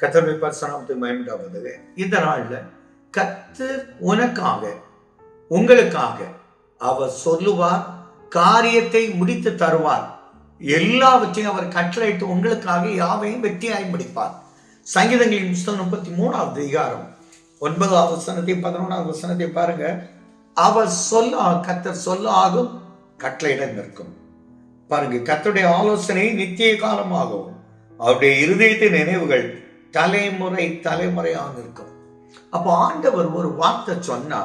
கத்தருடைய பரிசனாமத்துக்கு மயமிட்டாவது இந்த நாளில் கத்தர் உனக்காக உங்களுக்காக அவர் சொல்லுவார் காரியத்தை முடித்து தருவார். எல்லாவற்றையும் அவர் கட்டளையிட்டு உங்களுக்காக யாவையும் வெற்றியாய் முடிப்பார். சங்கீதங்களின் புஸ்தகம் முப்பத்தி மூணாவது அதிகாரம் ஒன்பதாவது வசனத்தை பதினொன்றாவது வசனத்தை பாருங்க. அவர் சொல்ல கத்தர் சொல்ல ஆகும் கட்டளையிட நிற்கும். பாருங்க கத்தருடைய ஆலோசனை நித்திய காலமாகவும் அவருடைய இருதயத்தின் நினைவுகள் தலைமுறை தலைமுறையாக இருக்கும். அப்போ ஆண்டவர் ஒரு வார்த்தை சொன்னா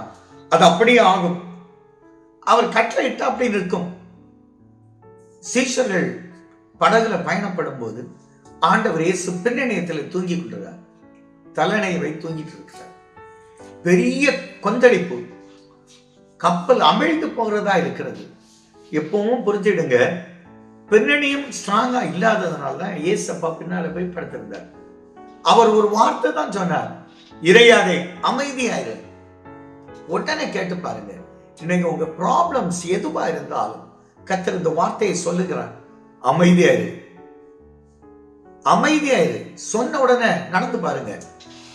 அது அப்படியே ஆகும். அவர் கட்டளையிட்டு அப்படி நிற்கும். சீஷர்கள் படகுல பயணப்படும் போது ஆண்டவர் இயேசு பின்னணியத்தில் தூங்கி கொண்டிருக்கார் தலைநயவை தூங்கிட்டு இருக்கிறார். பெரிய கொந்தளிப்பு. கப்பல் அமிழ்ந்து போகிறதா இருக்கிறது. எப்பவும் புரிஞ்சிடுங்க பின்னணியும் ஸ்ட்ராங்கா இல்லாததுனால தான் ஏசப்பா பின்னால போய் படுத்திருந்தார். அவர் ஒரு வார்த்தை தான் சொன்னார். இறையாதே அமைதியாயிரு. உடனே கேட்டு பாருங்க. இன்னைக்கு உங்க ப்ராப்ளம்ஸ் எதுவா இருந்தாலும் கத்தர் இந்த வார்த்தையை சொல்லுகிறார். அமைதியாயிரு. அமைதியாயிரு. சொன்ன உடனே நடந்து பாருங்க.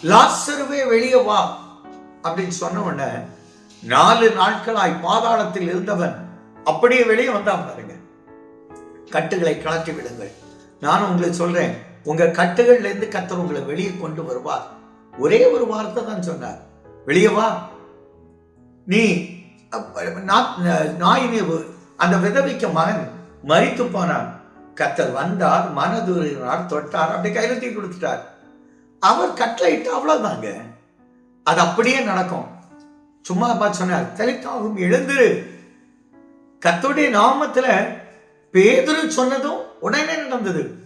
லாசருவே வெளியே வா அப்படின்னு சொன்ன உடனே நாலு நாட்களாய் பாதாளத்தில் இருந்தவன் அப்படியே வெளியே வந்தான் பாருங்க. கட்டுகளை கலட்டி விடுங்கள். நான் உங்களுக்கு சொல்றேன். உங்க கட்டுகள்ல இருந்து கத்தர் உங்களை வெளியே கொண்டு வருவார். ஒரே ஒரு வார்த்தை தான் சொன்னார். வெளியே வா. நீ நாயினே அந்த விதவிக்க மகன் மறித்து போனான். கத்தர் வந்தார் மனதுரினார் தொட்டார் அப்படி கையில தூக்கி கொடுத்துட்டார். அவர் கட்டளையிட்டு அவ்வளவுதாங்க. அது அப்படியே நடக்கும். சும்மா பார்த்து சொன்னார் தெளித்தாகும் எழுந்துரு கத்தோடைய நாமத்துல பேதுரு சொன்னதும் உடனே நடந்தது.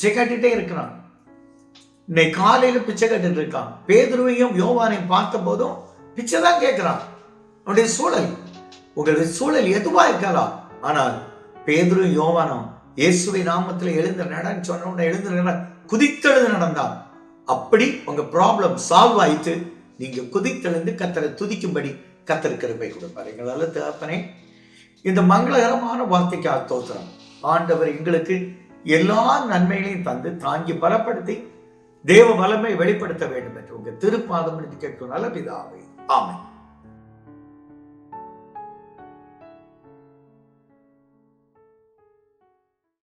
பிச்சை கட்டிட்டே இருக்கிறான். இன்னைக்கு காலையில பிச்சை கட்டிட்டு இருக்கான். பேதுருவையும் யோவானையும் பார்த்த போதும் பிச்சை தான் கேட்கிறான். அவனுடைய சூழல் உங்களுடைய சூழல் எதுவா இருக்கலாம். ஆனால் பேதுரு யோவானும் இயேசுவை நாமத்தில் எழுந்த நடன்னு சொன்ன உடனே எழுந்து நட- குதித்தெழுந்து நடந்தான். அப்படி உங்க ப்ராப்ளம் சால்வ் ஆயிட்டு நீங்க குதித்தெழுந்து கத்தரை துதிக்கும்படி கத்திருக்கிறப்பை கொடுப்பார். எங்களால் தகப்பனே இந்த மங்களகரமான வார்த்தைக்கு தோத்திரம். ஆண்டவர் எங்களுக்கு எல்லா நன்மைகளையும் தந்து தாங்கி பலப்படுத்தி தேவ வளமை வெளிப்படுத்த வேண்டும் என்று உங்கள் திருப்பாதம் என்று கேட்கும் நல்ல பிதாவை. ஆமை